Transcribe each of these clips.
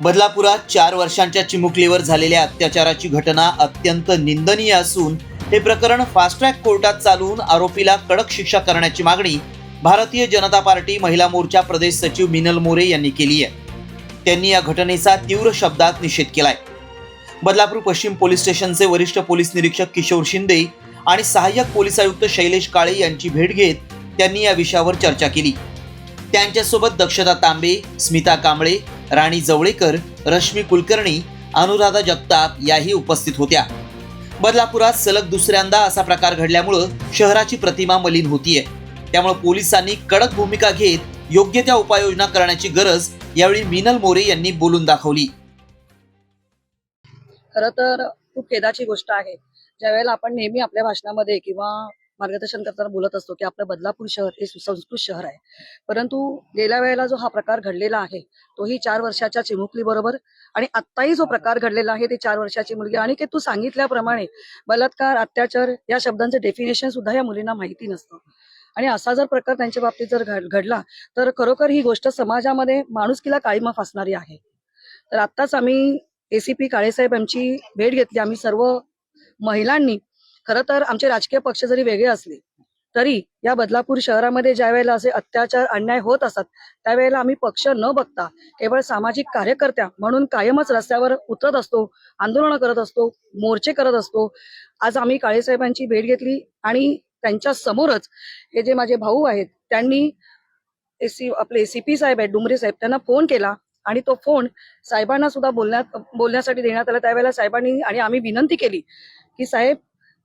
बदलापुरात चार वर्षांच्या चिमुकलीवर झालेल्या अत्याचाराची घटना अत्यंत निंदनीय असून हे प्रकरण फास्ट ट्रॅक कोर्टात चालवून आरोपीला कडक शिक्षा करण्याची मागणी भारतीय जनता पार्टी महिला मोर्चा प्रदेश सचिव मिनल मोरे यांनी केली आहे. त्यांनी या घटनेचा तीव्र शब्दात निषेध केलाय. बदलापूर पश्चिम पोलीस स्टेशनचे वरिष्ठ पोलीस निरीक्षक किशोर शिंदे आणि सहाय्यक पोलीस आयुक्त शैलेश काळे यांची भेट घेत त्यांनी या विषयावर चर्चा केली. त्यांच्यासोबत दक्षता तांबे स्मिता कांबळे राणी जवळेकर रश्मी कुलकर्णी अनुराधा जगताप याही उपस्थित होत्या. बदलापुरात सलग दुसऱ्यांदा असा प्रकार घडल्यामुळं शहराची प्रतिमा मलिन होतीये. त्यामुळे पोलिसांनी कडक भूमिका घेत योग्य त्या उपाययोजना करण्याची गरज यावेळी मिनल मोरे यांनी बोलून दाखवली. खरं तर खूप खेदाची गोष्ट आहे. ज्यावेळेला आपण नेहमी आपल्या भाषणामध्ये किंवा मार्गदर्शन करताना बोलत असतो की आपलं बदलापूर शहर हे सुसंस्कृत शहर आहे. परंतु गेल्या वेळेला जो हा प्रकार घडलेला आहे तोही चार वर्षाच्या चिमुकली बरोबर आणि आत्ताही जो प्रकार घडलेला आहे ते चार वर्षाची मुलगी आणि की तू सांगितल्याप्रमाणे बलात्कार अत्याचार या शब्दांचं डेफिनेशन सुद्धा या मुलींना माहिती नसतं. आणि असा जर प्रकार त्यांच्या बाबतीत जर घडला तर खरोखर ही गोष्ट समाजामध्ये माणुसकीला काळीमा फासणारी आहे. तर आत्ताच आम्ही एसीपी काळेसाहेब यांची भेट घेतली. आम्ही सर्व महिलांनी खरं तर आमचे राजकीय पक्ष जरी वेगळे असले तरी या बदलापूर शहरामध्ये ज्या वेळेला असे अत्याचार अन्याय होत असतात त्यावेळेला आम्ही पक्ष न बघता केवळ सामाजिक कार्यकर्त्या म्हणून कायमच रस्त्यावर उतरत असतो आंदोलनं करत असतो मोर्चे करत असतो. आज आम्ही काळेसाहेबांची भेट घेतली आणि त्यांच्या समोरच हे जे माझे भाऊ आहेत त्यांनी एसी आपले सीपी साहेब आहेत डुमरे साहेब त्यांना फोन केला आणि तो फोन साहेबांना सुद्धा बोलण्यात बोलण्यासाठी देण्यात आला. त्यावेळेला साहेबांनी आणि आम्ही विनंती केली की साहेब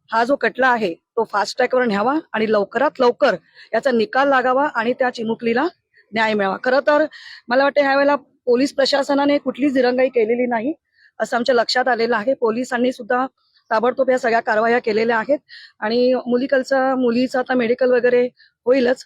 हा जो कटला आहे तो फास्ट ट्रॅकवर न्यावा आणि लवकरात लवकर याचा निकाल लागावा आणि त्या चिमुकलीला न्याय मिळावा. खरं तर मला वाटतं ह्यावेळेला पोलीस प्रशासनाने कुठलीच दिरंगाई केलेली नाही असं आमच्या लक्षात आलेलं आहे. पोलिसांनी सुद्धा ताबडतोब या सगळ्या कारवाया केलेल्या आहेत आणि मुलीकलचा मुलीचा आता मेडिकल वगैरे होईलच.